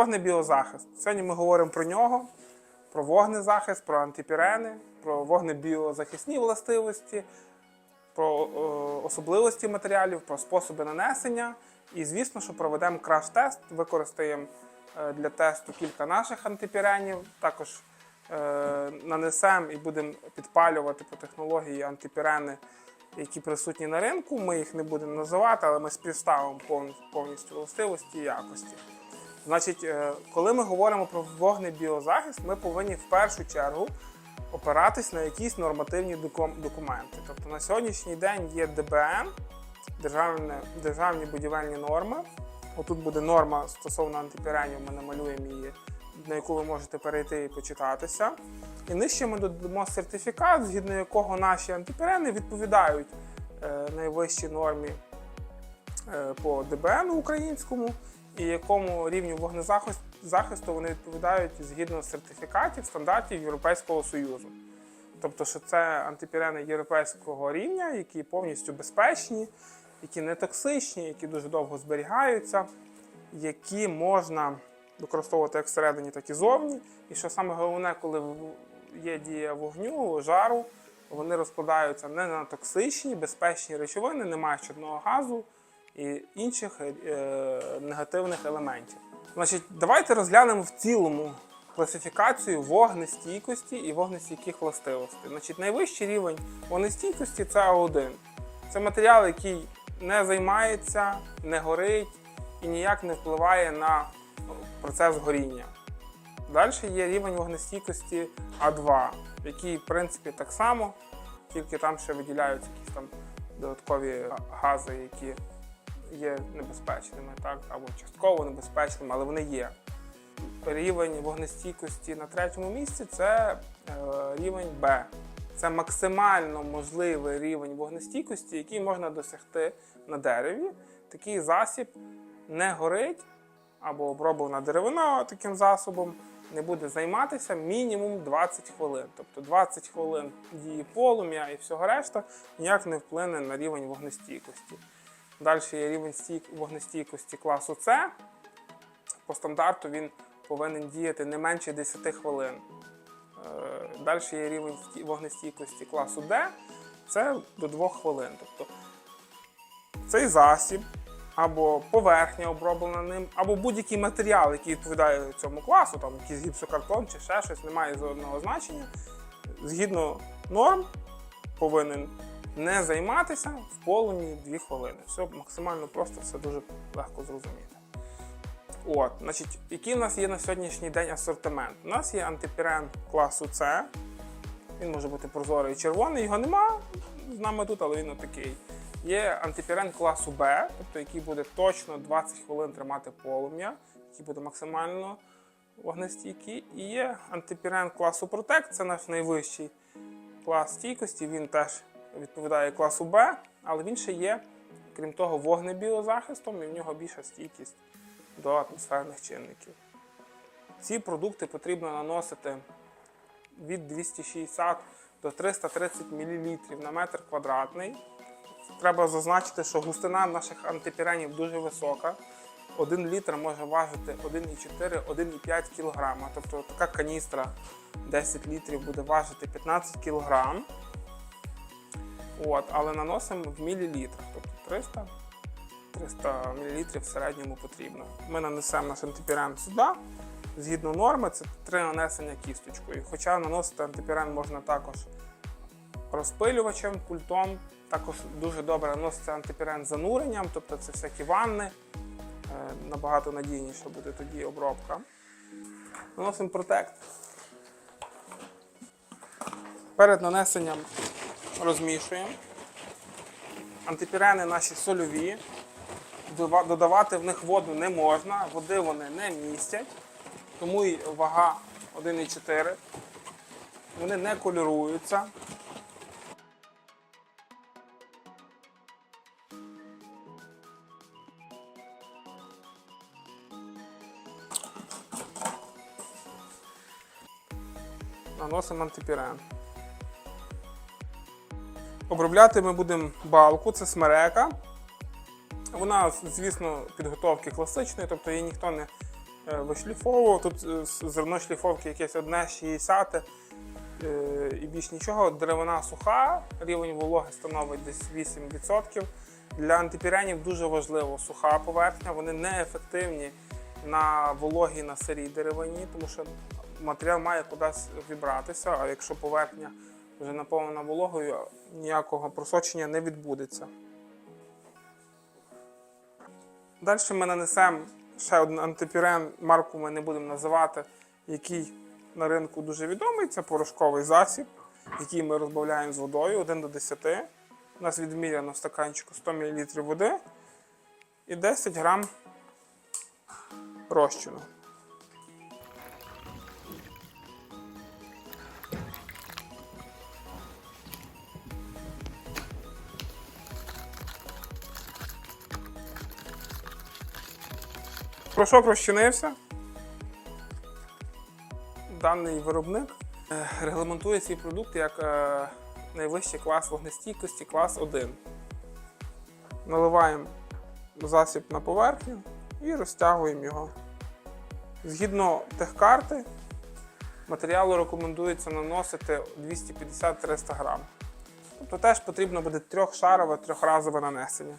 Вогнебіозахист. Сьогодні ми говоримо про нього, про вогнезахист, про антипірени, про вогнебіозахисні властивості, про е, особливості матеріалів, про способи нанесення. І, звісно, що проведемо краш-тест, використаємо е, для тесту кілька наших антипіренів. Також е, нанесемо і будемо підпалювати по технології антипірени, які присутні на ринку. Ми їх не будемо називати, але ми співставимо повністю, повністю властивості і якості. Значить, е, коли ми говоримо про вогнебіозахист, ми повинні в першу чергу опиратись на якісь нормативні документи. Тобто на сьогоднішній день є ДБН, державні, державні будівельні норми. Отут буде норма стосовно антипіренів, ми намалюємо її, на яку ви можете перейти і почитатися. І нижче ми додамо сертифікат, згідно якого наші антипірени відповідають е, найвищій нормі е, по ДБН українському, і якому рівню вогнезахисту вони відповідають згідно сертифікатів, стандартів Європейського Союзу. Тобто, що це антипірени європейського рівня, які повністю безпечні, які не токсичні, які дуже довго зберігаються, які можна використовувати як всередині, так і зовні. І що саме головне, коли є дія вогню, жару, вони розкладаються не на токсичні, безпечні речовини, немає щодного газу і інших е, негативних елементів. Значить, давайте розглянемо в цілому класифікацію вогнестійкості і вогнестійких властивостей. Значить, найвищий рівень вогнестійкості це А1. Це матеріал, який не займається, не горить і ніяк не впливає на процес горіння. Далі є рівень вогнестійкості А2, який, в принципі, так само, тільки там ще виділяються якісь там додаткові гази, які є небезпечними, так, або частково небезпечними, але вони є. Рівень вогнестійкості на третьому місці це е, рівень Б. Це максимально можливий рівень вогнестійкості, який можна досягти на дереві. Такий засіб не горить або оброблена деревина таким засобом не буде займатися мінімум 20 хвилин. Тобто 20 хвилин дії полум'я і всього решта ніяк не вплине на рівень вогнестійкості. Далі є рівень стійк- вогнестійкості класу С. По стандарту він повинен діяти не менше 10 хвилин. Далі є рівень вогнестійкості класу Д. Це до 2 хвилин. Тобто цей засіб або поверхня оброблена ним, або будь-який матеріал, який відповідає цьому класу, там якийсь гіпсокартон чи ще щось, не має жодного значення. Згідно норм, повинен не займатися в полум'ї 2 хвилини. Все максимально просто, все дуже легко зрозуміти. От, значить, який в нас є на сьогоднішній день асортимент? У нас є антипірен класу С. Він може бути прозорий і червоний, його нема з нами тут, але він отакий. Є антипірен класу Б, тобто який буде точно 20 хвилин тримати полум'я, який буде максимально вогнестійкий. І є антипірен класу Протект, це наш найвищий клас стійкості. Він теж відповідає класу Б, але він ще є, крім того, вогнебіозахистом, і в нього більша стійкість до атмосферних чинників. Ці продукти потрібно наносити від 260 до 330 мл на метр квадратний. Треба зазначити, що густина наших антипіренів дуже висока. Один літр може важити 1,4-1,5 кг. Тобто така каністра 10 літрів буде важити 15 кг. От, але наносимо в мілілітрах, тобто 300 300 мл в середньому потрібно. Ми нанесемо наш антипірен сюди. Згідно норми, це три нанесення кісточкою. Хоча наносити антипірен можна також розпилювачем, пультом. Також дуже добре наноситься антипірен зануренням, тобто це всякі ванни. Е, Набагато надійніше буде тоді обробка. Наносимо протект. Перед нанесенням розмішуємо. Антипірени наші сольові. Додавати в них воду не можна, води вони не містять, тому і вага 1,4. Вони не кольоруються. Наносимо антипірен. Обробляти ми будемо балку, це смерека. Вона, звісно, підготовки класичної, тобто її ніхто не е, вишліфовував. Тут е, зерно шліфовки якесь одне 60 е, і більш нічого. Деревина суха, рівень вологи становить десь 8%. Для антипіренів дуже важливо суха поверхня, вони неефективні на вологій на сирій деревині, тому що матеріал має кудись вібратися, а якщо поверхня вже наповнена вологою, ніякого просочення не відбудеться. Далі ми нанесемо ще один антипірен, марку ми не будемо називати, який на ринку дуже відомий. Це порошковий засіб, який ми розбавляємо з водою 1 до 10. У нас відміряно в стаканчику 100 мл води і 10 грам розчину. Порошок розчинився. Даний виробник е, регламентує свій продукт як е, найвищий клас вогнестійкості, клас 1. Наливаємо засіб на поверхню і розтягуємо його. Згідно техкарти, матеріалу рекомендується наносити 250-300 грам. Тобто теж потрібно буде трьохшарове, трьохразове нанесення.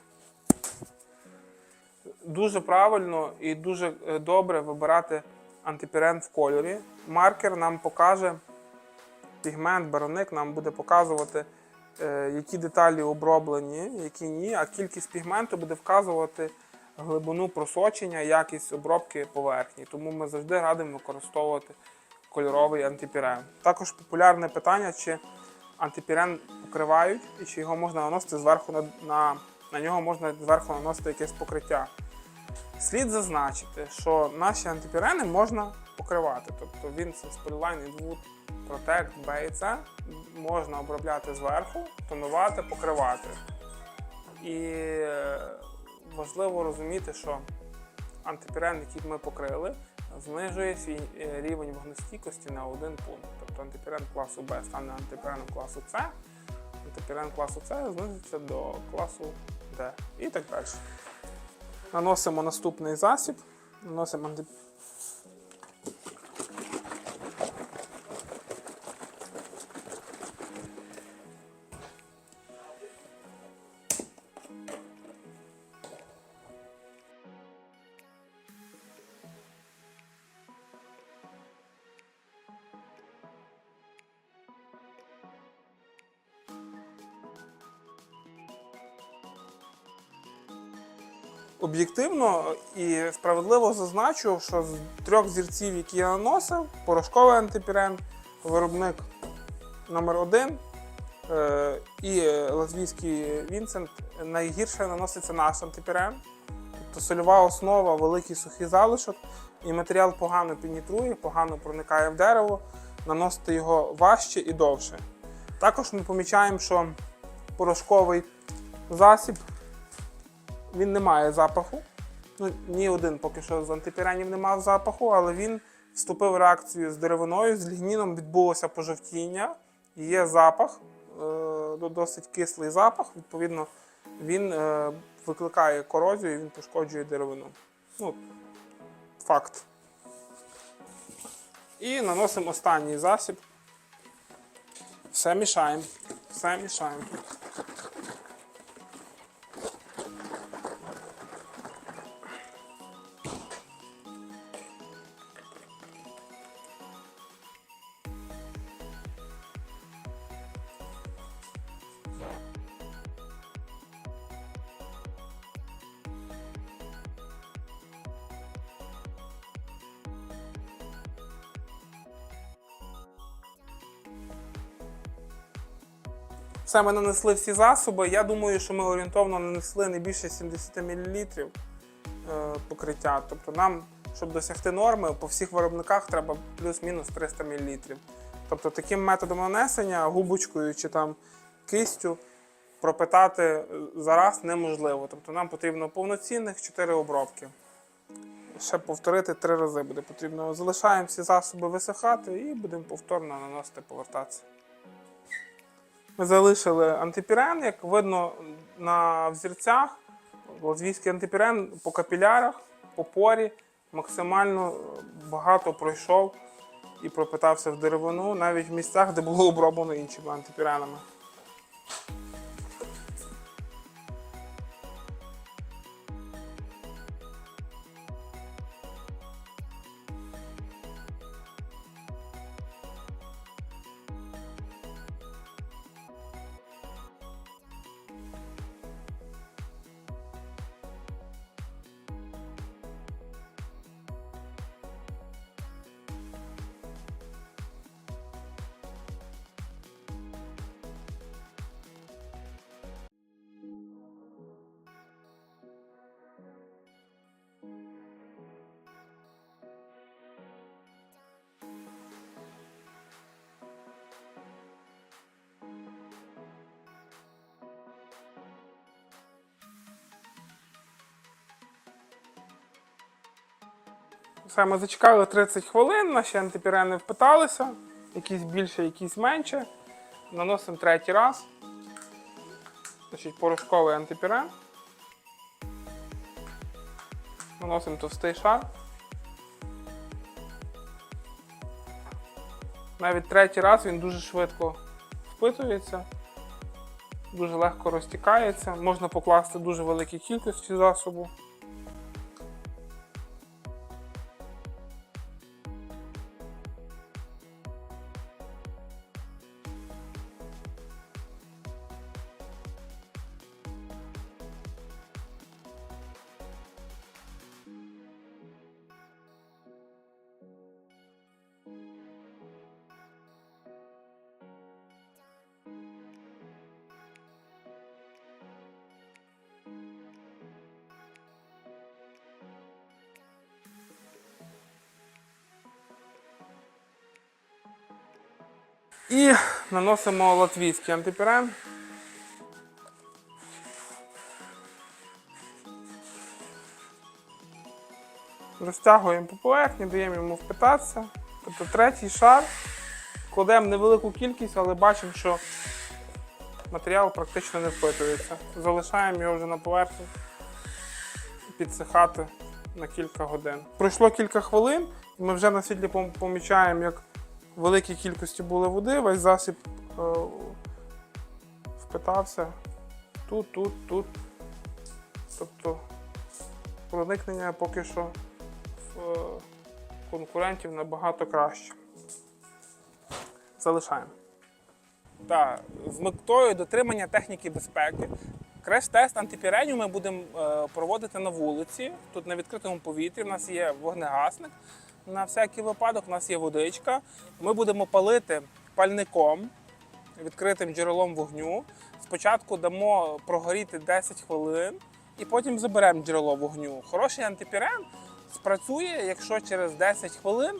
Дуже правильно і дуже е, добре вибирати антипірен в кольорі. Маркер нам покаже пігмент, барвник нам буде показувати, е, які деталі оброблені, які ні, а кількість пігменту буде вказувати глибину просочення, якість обробки поверхні. Тому ми завжди радимо використовувати кольоровий антипірен. Також популярне питання, чи антипірен покривають і чи його можна наносити зверху на, на, на нього можна зверху наносити якесь покриття. Слід зазначити, що наші антипірени можна покривати. Тобто він це Spotlight Wood Protect B і C можна обробляти зверху, тонувати, покривати. І е, важливо розуміти, що антипірен, який ми покрили, знижує свій е, рівень вогнестійкості на один пункт. Тобто антипірен класу Б стане антипіреном класу С, антипірен класу С знизиться до класу Д і так далі. Наносимо наступний засіб, наносимо Об'єктивно і справедливо зазначу, що з трьох зірців, які я наносив, порошковий антипірен, виробник номер один е, і латвійський Вінсент, найгірше наноситься наш антипірен. Тобто сольова основа, великий сухий залишок, і матеріал погано пенітрує, погано проникає в дерево, наносити його важче і довше. Також ми помічаємо, що порошковий засіб він не має запаху. Ну, ні один поки що з антипіренів не мав запаху, але він вступив в реакцію з деревиною, з лігніном відбулося пожовтіння, є запах, е, досить кислий запах. Відповідно, він е, викликає корозію, він пошкоджує деревину. Ну, факт. І наносимо останній засіб. Все мішаємо. Все мішаємо. Все, ми нанесли всі засоби. Я думаю, що ми орієнтовно нанесли не більше 70 мл е, покриття. Тобто нам, щоб досягти норми, по всіх виробниках треба плюс-мінус 300 мл. Тобто таким методом нанесення, губочкою чи там кистю, пропитати е, зараз неможливо. Тобто нам потрібно повноцінних 4 обробки. Ще повторити три рази буде потрібно. Залишаємо всі засоби висихати і будемо повторно наносити, повертатися. Ми залишили антипірен, як видно на взірцях. Латвійський антипірен по капілярах, по порі максимально багато пройшов і пропитався в деревину, навіть в місцях, де було оброблено іншими антипіренами. Все, ми зачекали 30 хвилин, наші антипірени впиталися, якісь більше, якісь менше. Наносимо третій раз. Значить, порошковий антипірен. Наносимо товстий шар. Навіть третій раз він дуже швидко впитується, дуже легко розтікається. Можна покласти дуже великі кількості засобу. І наносимо латвійський антипірен. Розтягуємо по поверхні, даємо йому впитатися. Тобто третій шар. Кладемо невелику кількість, але бачимо, що матеріал практично не впитується. Залишаємо його вже на поверхні підсихати на кілька годин. Пройшло кілька хвилин, і ми вже на світлі помічаємо, як великій кількості були води, весь засіб е, впитався тут, тут, тут. Тобто проникнення поки що в е, конкурентів набагато краще. Залишаємо. Так, з метою дотримання техніки безпеки. Креш-тест антипіренію ми будемо е, проводити на вулиці, тут на відкритому повітрі. У нас є вогнегасник на всякий випадок, у нас є водичка. Ми будемо палити пальником, відкритим джерелом вогню. Спочатку дамо прогоріти 10 хвилин і потім заберемо джерело вогню. Хороший антипірен спрацює, якщо через 10 хвилин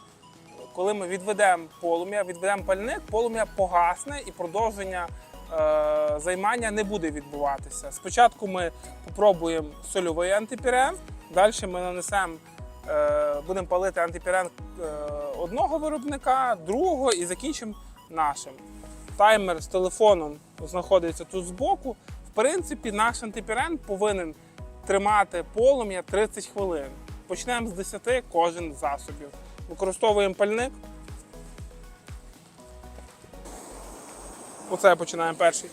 коли ми відведемо полум'я, відведемо пальник, полум'я погасне і продовження е, займання не буде відбуватися. Спочатку ми спробуємо сольовий антипірен, далі ми нанесемо, будемо палити антипірен е, одного виробника, другого і закінчимо нашим. Таймер з телефоном знаходиться тут збоку. В принципі, наш антипірен повинен тримати полум'я 30 хвилин. Почнемо з 10 кожен з засобів. Використовуємо пальник. Оце починаємо перший.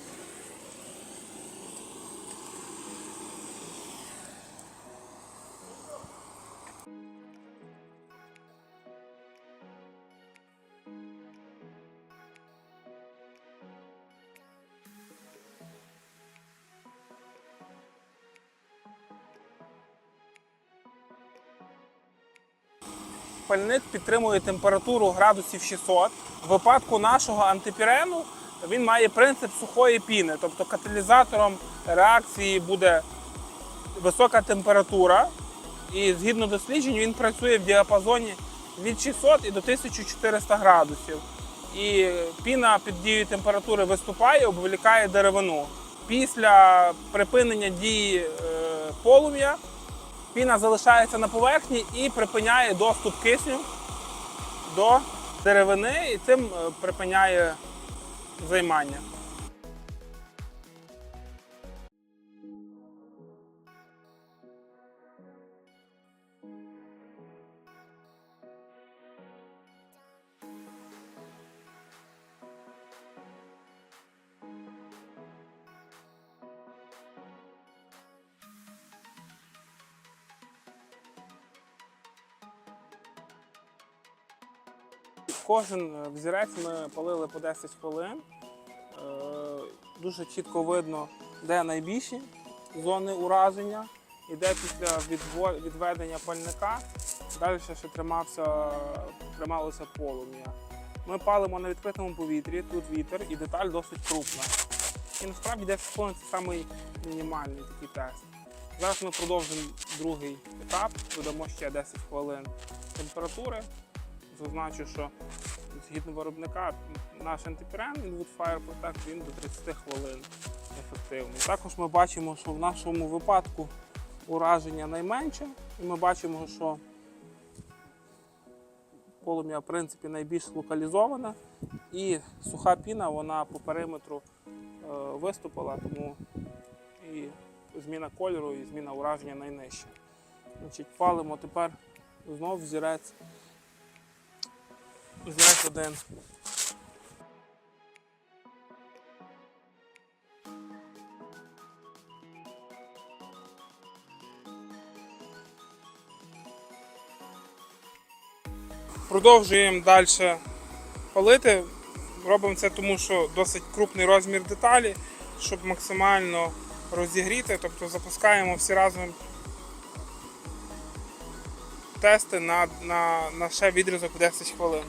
Пальник підтримує температуру градусів 600. В випадку нашого антипірену він має принцип сухої піни, тобто каталізатором реакції буде висока температура, і згідно досліджень він працює в діапазоні від 600 і до 1400 градусів. І піна під дією температури виступає, обволікає деревину. Після припинення дії е, полум'я піна залишається на поверхні і припиняє доступ кисню до деревини, і цим е, припиняє займання. Кожен е, взірець ми палили по 10 хвилин. Е, Дуже чітко видно, де найбільші зони ураження і де після відведення пальника далі ще тримався, трималося полум'я. Ми палимо на відкритому повітрі, тут вітер і деталь досить крупна. І насправді 10 хвилин це самий мінімальний такий тест. Зараз ми продовжимо другий етап, додамо ще 10 хвилин температури. Зазначу, що згідно виробника наш антипірен Inwood Fire Protect він до 30 хвилин ефективний. Також ми бачимо, що в нашому випадку ураження найменше, і ми бачимо, що полум'я в принципі найбільш локалізоване, і суха піна вона по периметру е, виступила, тому і зміна кольору, і зміна ураження найнижча. Значить, палимо тепер знов взірець. Взірець один. Продовжуємо далі палити. Робимо це тому, що досить крупний розмір деталі, щоб максимально розігріти. Тобто запускаємо всі разом тести на, на, на ще відрізок в 10 хвилин.